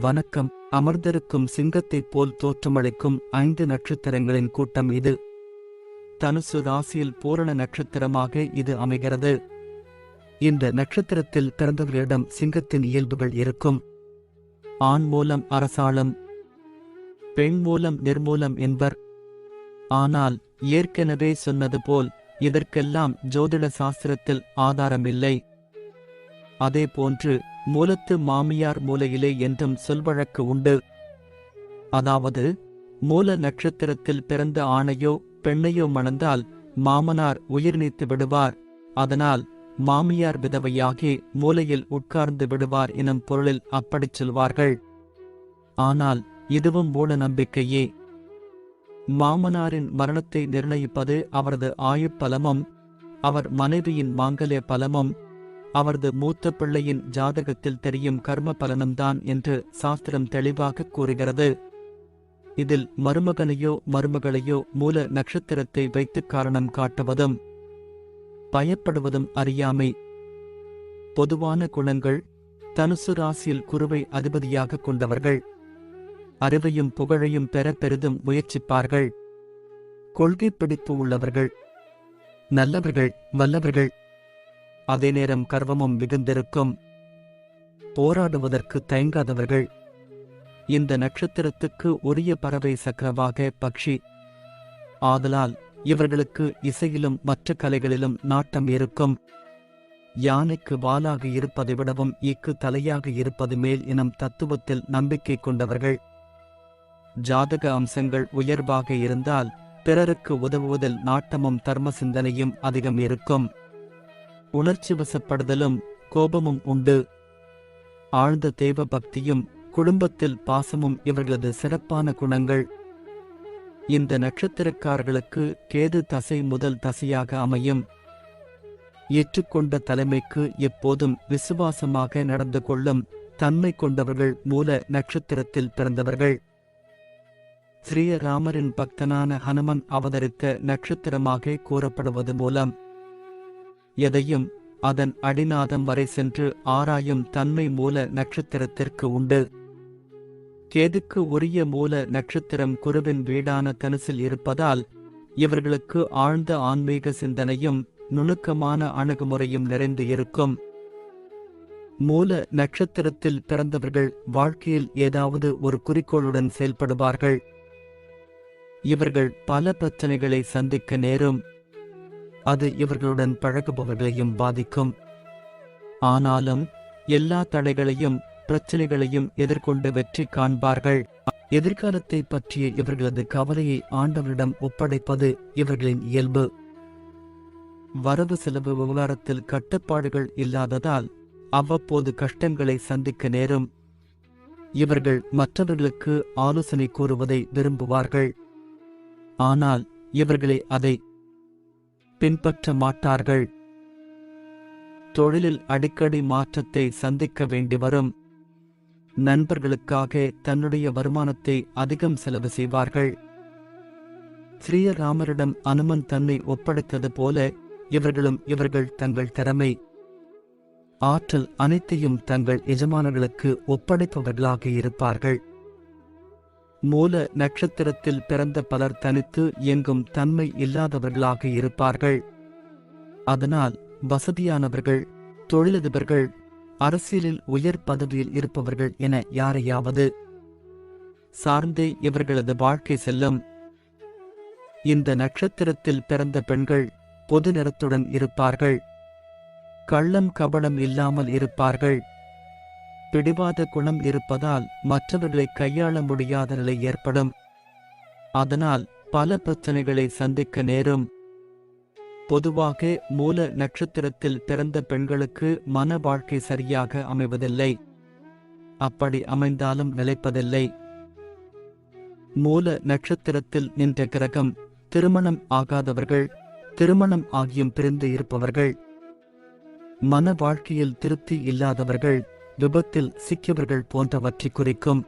வணக்கம். அமர்ந்திருக்கும் சிங்கத்தைப் போல் தோற்றமளிக்கும் ஐந்து நட்சத்திரங்களின் கூட்டம் இது. தனுசு ராசியில் பூரண நட்சத்திரமாக இது அமைகிறது. இந்த நட்சத்திரத்தில் பிறந்தவர்களிடம் சிங்கத்தின் இயல்புகள் இருக்கும். ஆண் மூலம் அரசாளும். பெண் மூலம் நிர்மூலம் என்பர். ஆனால் ஏற்கனவே சொன்னது போல் இதற்கெல்லாம் ஜோதிட சாஸ்திரத்தில் ஆதாரமில்லை. அதேபோன்று மூலத்து மாமியார் மூலையிலே என்றும் சொல்வழக்கு உண்டு. அதாவது மூல நட்சத்திரத்தில் பிறந்த ஆணையோ பெண்ணையோ மணந்தால் மாமனார் உயிர் நீத்து விடுவார். அதனால் மாமியார் விதவையாகி மூலையில் உட்கார்ந்து விடுவார் எனும் பொருளில் அப்படிச் சொல்வார்கள். ஆனால் இதுவும் மூட நம்பிக்கையே. மாமனாரின் மரணத்தை நிர்ணயிப்பது அவரது ஆயுப்பலமும் அவர் மனைவியின் மாங்கல்ய பலமும் அவரது மூத்த பிள்ளையின் ஜாதகத்தில் தெரியும் கர்ம பலனம்தான் என்று சாஸ்திரம் தெளிவாக கூறுகிறது. இதில் மருமகனையோ மருமகளையோ மூல நட்சத்திரத்தை வைத்து காரணம் காட்டுவதும் பயப்படுவதும் அறியாமை. பொதுவான குணங்கள் தனுசு ராசியில் குருவை அதிபதியாக கொண்டவர்கள். அறிவையும் புகழையும் பெற பெரிதும் முயற்சிப்பார்கள். கொள்கை பிடிப்பு உள்ளவர்கள். நல்லவர்கள் வல்லவர்கள். அதே நேரம் கர்வமும் மிகுந்திருக்கும். போராடுவதற்கு தயங்காதவர்கள். இந்த நட்சத்திரத்துக்கு உரிய பறவை சக்கரவாக பக்ஷி. ஆதலால் இவர்களுக்கு இசையிலும் மற்ற கலைகளிலும் நாட்டம் இருக்கும். யானைக்கு வாலாக இருப்பதை விடவும் இக்கு தலையாக இருப்பது மேல் எனும் தத்துவத்தில் நம்பிக்கை கொண்டவர்கள். ஜாதக அம்சங்கள் உயர்வாக இருந்தால் பிறருக்கு உதவுவதில் நாட்டமும் தர்ம சிந்தனையும் அதிகம் இருக்கும். உணர்ச்சி வசப்படுதலும் கோபமும் உண்டு. ஆழ்ந்த தெய்வ பக்தியும் குடும்பத்தில் பாசமும் இவர்களது சிறப்பான குணங்கள். இந்த நட்சத்திரக்காரர்களுக்கு கேது தசை முதல் தசையாக அமையும். ஏற்றுக்கொண்ட தலைமைக்கு எப்போதும் விசுவாசமாக நடந்து கொள்ளும் தன்மை கொண்டவர்கள் மூல நட்சத்திரத்தில் பிறந்தவர்கள். ஸ்ரீராமரின் பக்தனான ஹனுமன் அவதரித்த நட்சத்திரமாக கூறப்படுவது மூலம் எதையும் அதன் அடிநாதம் வரை சென்று ஆராயும் தன்மை மூல நட்சத்திரத்திற்கு உண்டு. கேதுக்கு உரிய மூல நட்சத்திரம் குருவின் வீடான தனுசில் இருப்பதால் இவர்களுக்கு ஆழ்ந்த ஆன்மீக சிந்தனையும் நுணுக்கமான அணுகுமுறையும் நிறைந்து இருக்கும். மூல நட்சத்திரத்தில் பிறந்தவர்கள் வாழ்க்கையில் ஏதாவது ஒரு குறிக்கோளுடன் செயல்படுவார்கள். இவர்கள் பல பிரச்சனைகளை சந்திக்க நேரும் அது இவர்களுடன் பழகுபவர்களையும் பாதிக்கும். ஆனாலும் எல்லா தடைகளையும் பிரச்சனைகளையும் எதிர்கொண்டு வெற்றி காண்பார்கள். எதிர்காலத்தை பற்றிய இவர்களது கவலையை ஆண்டவரிடம் ஒப்படைப்பது இவர்களின் இயல்பு. வரவு செலவு விவகாரத்தில் கட்டுப்பாடுகள் இல்லாததால் அவ்வப்போது கஷ்டங்களை சந்திக்க நேரும். இவர்கள் மற்றவர்களுக்கு ஆலோசனை கூறுவதை விரும்புவார்கள். ஆனால் இவர்களை அதை பின்பற்ற மாட்டார்கள். தொழிலில் அடிக்கடி மாற்றத்தை சந்திக்க வேண்டி வரும். நண்பர்களுக்காக தன்னுடைய வருமானத்தை அதிகம் செலவு செய்வார்கள். ஸ்ரீராமரிடம் அனுமன் தன்னை ஒப்படைத்தது போல இவர்களும் இவர்கள் தங்கள் திறமை. ஆற்றல் அனைத்தையும் தங்கள் எஜமானர்களுக்கு ஒப்படைப்பவர்களாக இருப்பார்கள். மூல நட்சத்திரத்தில் பிறந்த பலர் தனித்து இயங்கும் தன்மை இல்லாதவர்களாக இருப்பார்கள். அதனால் வசதியானவர்கள் தொழிலதிபர்கள் அரசியலில் உயர் பதவியில் இருப்பவர்கள் என யாரையாவது சார்ந்தே இவர்களது வாழ்க்கை செல்லும். இந்த நட்சத்திரத்தில் பிறந்த பெண்கள் பொது நிறத்துடன் இருப்பார்கள். கள்ளம் கபடம் இல்லாமல் இருப்பார்கள். பிடிவாத குணம் இருப்பதால் மற்றவர்களை கையாள முடியாத நிலை ஏற்படும். அதனால் பல பிரச்சனைகளை சந்திக்க நேரும். பொதுவாக மூல நட்சத்திரத்தில் பிறந்த பெண்களுக்கு மன வாழ்க்கை சரியாக அமைவதில்லை. அப்படி அமைந்தாலும் நிலைப்பதில்லை. மூல நட்சத்திரத்தில் நின்ற கிரகம் திருமணம் ஆகாதவர்கள் திருமணம் ஆகியும் பிரிந்து இருப்பவர்கள். மன வாழ்க்கையில் திருப்தி இல்லாதவர்கள் விபத்தில் சிக்கியவர்கள் போன்றவற்றை குறிக்கும்.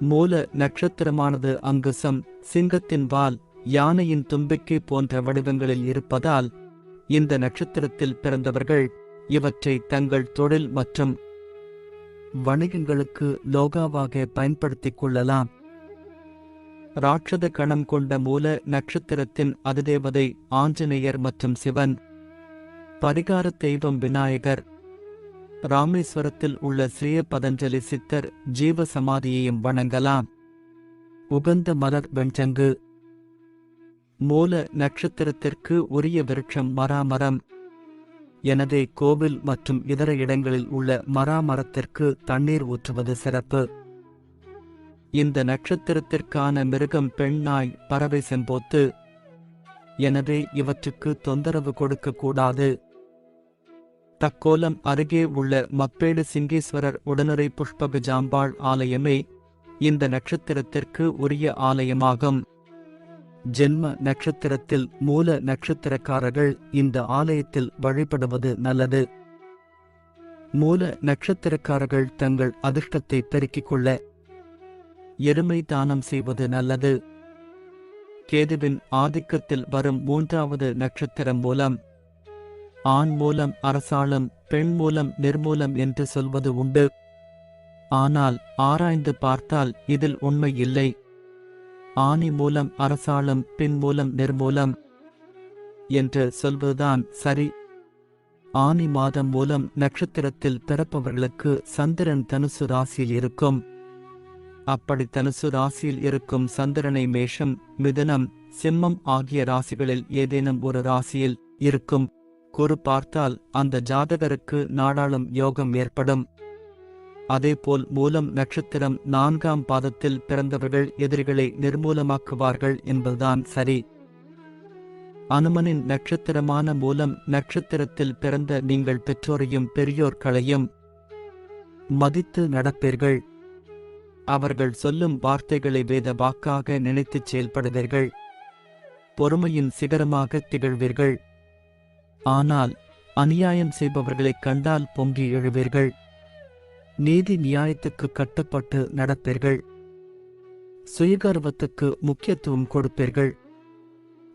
மூல நட்சத்திரமானது அங்குசம் சிங்கத்தின் வால் யானையின் தும்பிக்கை போன்ற வடிவங்களில் இருப்பதால் இந்த நட்சத்திரத்தில் பிறந்தவர்கள் இவற்றை தங்கள் தொழில் மற்றும் வணிகங்களுக்கு லோகாவாக பயன்படுத்திக் கொள்ளலாம். ராட்சத கணம் கொண்ட மூல நட்சத்திரத்தின் அதிதேவதை ஆஞ்சநேயர் மற்றும் சிவன். பரிகார தெய்வம் விநாயகர். ராமேஸ்வரத்தில் உள்ள ஸ்ரீய பதஞ்சலி சித்தர் ஜீவ சமாதியையும் வணங்கலாம். உகந்த மலர் வெஞ்சங்கு மூல நட்சத்திரத்திற்கு உரிய விருட்சம் மராமரம். எனவே கோவில் மற்றும் இதர இடங்களில் உள்ள மராமரத்திற்கு தண்ணீர் ஊற்றுவது சிறப்பு. இந்த நட்சத்திரத்திற்கான மிருகம் பெண் நாய் பறவை செம்போத்து. எனவே இவற்றுக்கு தொந்தரவு கொடுக்கக்கூடாது தக்கோலம் அருகே உள்ள மப்பேடு சிங்கேஸ்வரர் உடனரை புஷ்பக ஜாம்பாள் ஆலயமே இந்த நட்சத்திரத்திற்கு உரிய ஆலயமாகும். ஜென்ம நட்சத்திரத்தில் மூல நட்சத்திரக்காரர்கள் இந்த ஆலயத்தில் வழிபடுவது நல்லது. மூல நட்சத்திரக்காரர்கள் தங்கள் அதிர்ஷ்டத்தை பெருக்கிக் கொள்ள எருமை தானம் செய்வது நல்லது. கேதுவின் ஆதிக்கத்தில் வரும் மூன்றாவது நட்சத்திரம் மூலம் ஆண் மூலம் அரசாளும் பெண் மூலம் நிர்மூலம் என்று சொல்வது உண்டு. ஆனால் ஆராய்ந்து பார்த்தால் இதில் உண்மை இல்லை. ஆணி மூலம் அரசாளும் பின் மூலம் நிர்மூலம் என்று சொல்வதுதான் சரி. ஆனி மாதம் மூலம் நட்சத்திரத்தில் பிறப்பவர்களுக்கு சந்திரன் தனுசு ராசியில் இருக்கும். அப்படி தனுசு ராசியில் இருக்கும் சந்திரனை மேஷம் மிதுனம் சிம்மம் ஆகிய ராசிகளில் ஏதேனும் ஒரு ராசியில் இருக்கும். குரு பார்த்தால் அந்த ஜாதகருக்கு நாடாளும் யோகம் ஏற்படும். அதேபோல் மூலம் நட்சத்திரம் நான்காம் பாதத்தில் பிறந்தவர்கள் எதிரிகளை நிர்மூலமாக்குவார்கள் என்பதுதான் சரி. அனுமனின் நட்சத்திரமான மூலம் நட்சத்திரத்தில் பிறந்த நீங்கள் பெற்றோரையும் பெரியோர்களையும் மதித்து நடப்பீர்கள். அவர்கள் சொல்லும் வார்த்தைகளை வேத வாக்காக நினைத்துச் செயல்படுவீர்கள். பொறுமையின் சிகரமாக திகழ்வீர்கள். ஆனால் அநியாயம் செய்பவர்களைக் கண்டால் பொங்கி எழுவீர்கள். நீதி நியாயத்துக்கு கட்டுப்பட்டு நடப்பீர்கள். சுயகர்வத்துக்கு முக்கியத்துவம் கொடுப்பீர்கள்.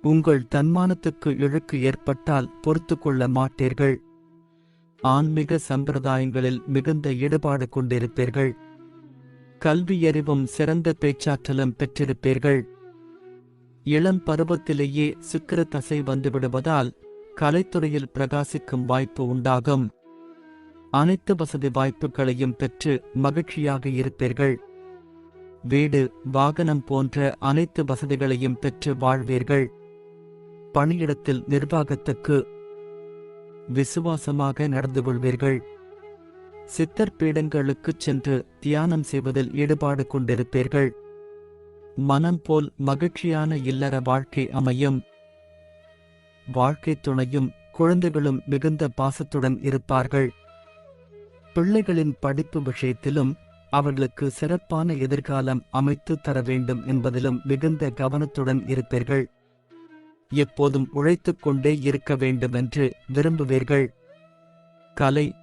உங்கள் தன்மானத்துக்கு இழுக்கு ஏற்பட்டால் பொறுத்து கொள்ள மாட்டீர்கள். ஆன்மீக சம்பிரதாயங்களில் மிகுந்த ஈடுபாடு கொண்டிருப்பீர்கள். கல்வியறிவும் சிறந்த பேச்சாற்றலும் பெற்றிருப்பீர்கள். இளம் பருவத்திலேயே சுக்கர தசை வந்துவிடுவதால் கலைத்துறையில் பிரகாசிக்கும் வாய்ப்பு உண்டாகும். அனைத்து வசதி வாய்ப்புகளையும் பெற்று மகிழ்ச்சியாக இருப்பீர்கள். வீடு வாகனம் போன்ற அனைத்து வசதிகளையும் பெற்று வாழ்வீர்கள். பணியிடத்தில் நிர்வாகத்துக்கு விசுவாசமாக நடந்து கொள்வீர்கள். சித்தர் பீடங்களுக்குச் சென்று தியானம் செய்வதில் ஈடுபாடு கொண்டிருப்பீர்கள். மனம் போல் மகிழ்ச்சியான இல்லற வாழ்க்கை அமையும். வாழ்க்கை துணையும் குழந்தைகளும் மிகுந்த பாசத்துடன் இருப்பார்கள். பிள்ளைகளின் படிப்பு விஷயத்திலும் அவர்களுக்கு சிறப்பான எதிர்காலம் அமைத்து தர வேண்டும் என்பதிலும் மிகுந்த கவனத்துடன் இருப்பீர்கள். எப்போதும் உழைத்துக் கொண்டே இருக்க வேண்டுமென்று விரும்புவீர்கள். கலை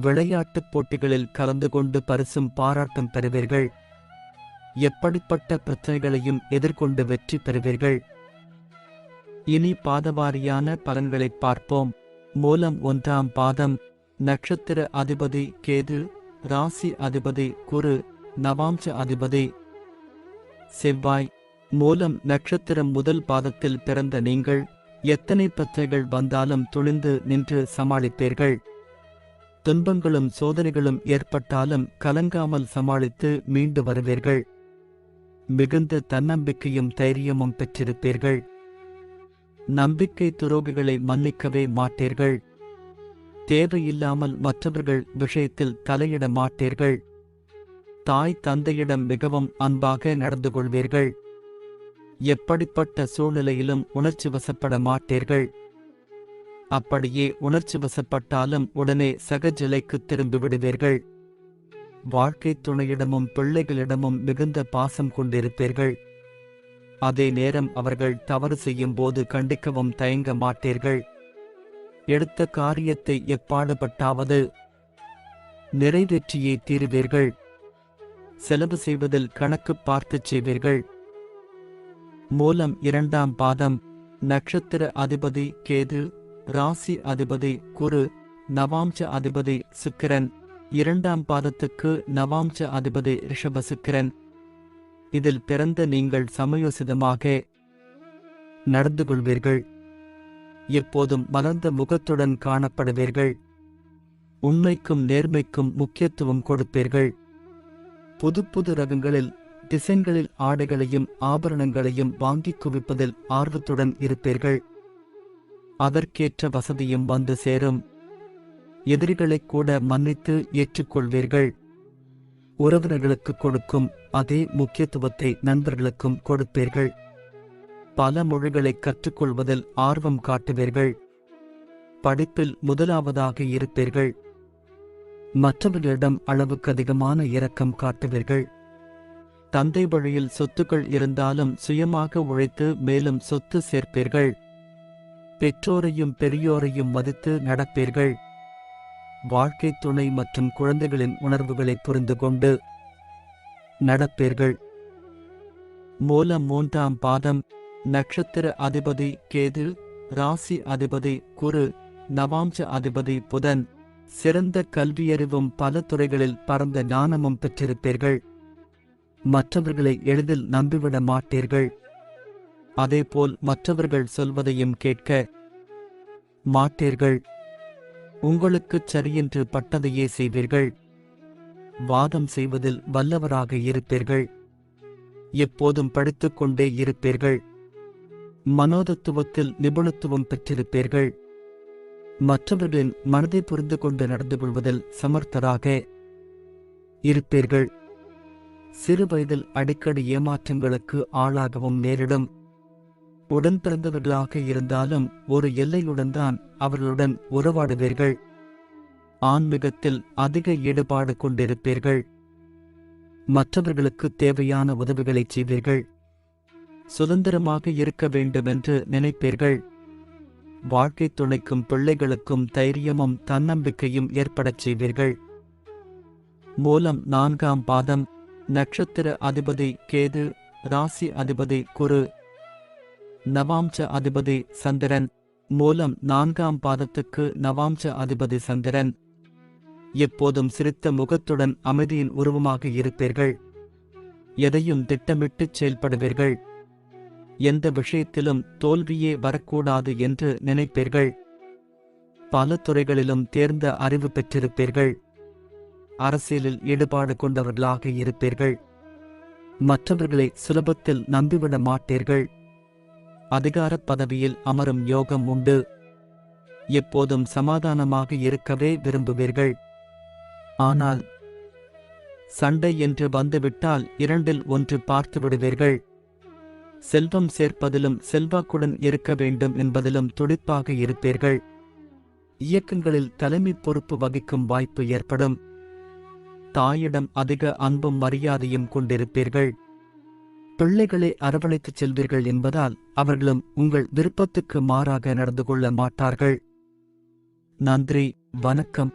விளையாட்டுப் போட்டிகளில் கலந்து கொண்டு பரிசும் பாராட்டம் பெறுவீர்கள். எப்படிப்பட்ட பிரச்சனைகளையும் எதிர்கொண்டு வெற்றி பெறுவீர்கள். இனி பாதவாரியான பலன்களைப் பார்ப்போம். மூலம் ஒன்றாம் பாதம் நட்சத்திர அதிபதி கேது ராசி அதிபதி குரு நவாம்ச அதிபதி. செவ்வாய் மூலம் நட்சத்திரம் முதல் பாதத்தில் பிறந்த நீங்கள் எத்தனை பிரச்சனைகள் வந்தாலும் துணிந்து நின்று சமாளிப்பீர்கள். துன்பங்களும் சோதனைகளும் ஏற்பட்டாலும் கலங்காமல் சமாளித்து மீண்டு வருவீர்கள். மிகுந்த தன்னம்பிக்கையும் தைரியமும் பெற்றிருப்பீர்கள். நம்பிக்கை துரோகிகளை மன்னிக்கவே மாட்டீர்கள். தேவையில்லாமல் மற்றவர்கள் விஷயத்தில் தலையிட மாட்டீர்கள். தாய் தந்தையிடம் மிகவும் அன்பாக நடந்து கொள்வீர்கள். எப்படிப்பட்ட சூழ்நிலையிலும் உணர்ச்சி வசப்பட மாட்டீர்கள். அப்படியே உணர்ச்சி வசப்பட்டாலும் உடனே சகஜிலைக்கு திரும்பி விடுவீர்கள். வாழ்க்கை துணையிடமும் பிள்ளைகளிடமும் மிகுந்த பாசம் கொண்டிருப்பீர்கள். அதே நேரம் அவர்கள் தவறு செய்யும் போது கண்டிக்கவும் தயங்க மாட்டீர்கள். எடுத்த காரியத்தை எப்பாடுபட்டாவது நிறைவேற்றியே தீருவீர்கள். செலவு செய்வதில் கணக்கு பார்த்துச் செய்வீர்கள். மூலம் இரண்டாம் பாதம் நட்சத்திர அதிபதி கேது ராசி அதிபதி குரு நவாம்ச அதிபதி சுக்கிரன் இரண்டாம் பாதத்துக்கு நவாம்ச அதிபதி ரிஷபசுக்கிரன் இதில் பிறந்த நீங்கள் சமயோசிதமாக நடந்து கொள்வீர்கள் எப்போதும் மலர்ந்த முகத்துடன் காணப்படுவீர்கள். உண்மைக்கும் நேர்மைக்கும் முக்கியத்துவம் கொடுப்பீர்கள். புது புது ரகங்களில் டிசைன்களில் ஆடைகளையும் ஆபரணங்களையும் வாங்கிக் குவிப்பதில் ஆர்வத்துடன் இருப்பீர்கள். அதற்கேற்ற வசதியும் வந்து சேரும். எதிரிகளை கூட மன்னித்து ஏற்றுக்கொள்வீர்கள். உறவினர்களுக்கு கொடுக்கும் அதே முக்கியத்துவத்தை நண்பர்களுக்கும் கொடுப்பீர்கள். பல மொழிகளை கற்றுக்கொள்வதில் ஆர்வம் காட்டுவீர்கள். படிப்பில் முதலாவதாக இருப்பீர்கள். மற்றவர்களிடம் அளவுக்கு அதிகமான இரக்கம் காட்டுவீர்கள். தந்தை வழியில் சொத்துக்கள் இருந்தாலும் சுயமாக உழைத்து மேலும் சொத்து சேர்ப்பீர்கள். பெற்றோரையும் பெரியோரையும் மதித்து நடப்பீர்கள். வாழ்க்கை துணை மற்றும் குழந்தைகளின் உணர்வுகளை புரிந்து கொண்டு. நடப்பீர்கள். மூலம் மூன்றாம் பாதம் நட்சத்திர அதிபதி கேது ராசி அதிபதி குரு நவாம்ச அதிபதி புதன். சிறந்த கல்வியறிவும் பல துறைகளில் பரந்த ஞானமும் பெற்றிருப்பீர்கள். மற்றவர்களை எளிதில் நம்பிவிட மாட்டீர்கள். அதேபோல் மற்றவர்கள் சொல்வதையும் கேட்க மாட்டீர்கள். உங்களுக்குச் சரியென்று பட்டதையே செய்வீர்கள். வாதம் செய்வதில் வல்லவராக இருப்பீர்கள். எப்போதும் படித்துக்கொண்டே இருப்பீர்கள். மனோதத்துவத்தில் நிபுணத்துவம் பெற்றிருப்பீர்கள். மற்றவர்களின் மனதை புரிந்து கொண்டு நடந்து கொள்வதில் சமர்த்தராக இருப்பீர்கள். சிறு வயதில் அடிக்கடி ஏமாற்றங்களுக்கு ஆளாகவும் நேரிடும். உடன் பிறந்தவர்களாக இருந்தாலும் ஒரு எல்லையுடன் தான் அவர்களுடன் உறவாடுவீர்கள். ஆன்மீகத்தில் அதிக ஈடுபாடு கொண்டிருப்பீர்கள். மற்றவர்களுக்கு தேவையான உதவிகளை செய்வீர்கள். சுதந்திரமாக இருக்க வேண்டுமென்று நினைப்பீர்கள். வாழ்க்கை துணைக்கும் பிள்ளைகளுக்கும் தைரியமும் தன்னம்பிக்கையும் ஏற்படச் செய்வீர்கள். மூலம் நான்காம் பாதம் நட்சத்திர அதிபதி கேது ராசி அதிபதி குரு நவாம்ச அதிபதி சந்திரன். மூலம் நான்காம் பாதத்துக்கு நவாம்ச அதிபதி சந்திரன். எப்போதும் சிரித்த முகத்துடன் அமைதியின் உருவமாக இருப்பீர்கள். எதையும் திட்டமிட்டுச் செயல்படுவீர்கள். எந்த விஷயத்திலும் தோல்வியே வரக்கூடாது என்று நினைப்பீர்கள். பல துறைகளிலும் தேர்ந்த அறிவு பெற்றிருப்பீர்கள். அரசியலில் ஈடுபாடு கொண்டவர்களாக இருப்பீர்கள். மற்றவர்களை சுலபத்தில் நம்பிவிட மாட்டீர்கள். அதிகாரப் பதவியில் அமரும் யோகம் உண்டு. எப்போதும் சமாதானமாக இருக்கவே விரும்புவீர்கள். ஆனால் சண்டை என்று வந்துவிட்டால் இரண்டில் ஒன்று பார்த்து விடுவீர்கள். செல்வம் சேர்ப்பதிலும் செல்வாக்குடன் இருக்க வேண்டும் என்பதிலும் துடிப்பாக இருப்பீர்கள். இயக்கங்களில் தலைமை பொறுப்பு வகிக்கும் வாய்ப்பு ஏற்படும். தாயிடம் அதிக அன்பும் மரியாதையும் கொண்டிருப்பீர்கள். பிள்ளைகளை அரவணைத்துச் செல்வீர்கள் என்பதால் அவர்களும் உங்கள் விருப்பத்துக்கு மாறாக நடந்து கொள்ள மாட்டார்கள். நன்றி வணக்கம்.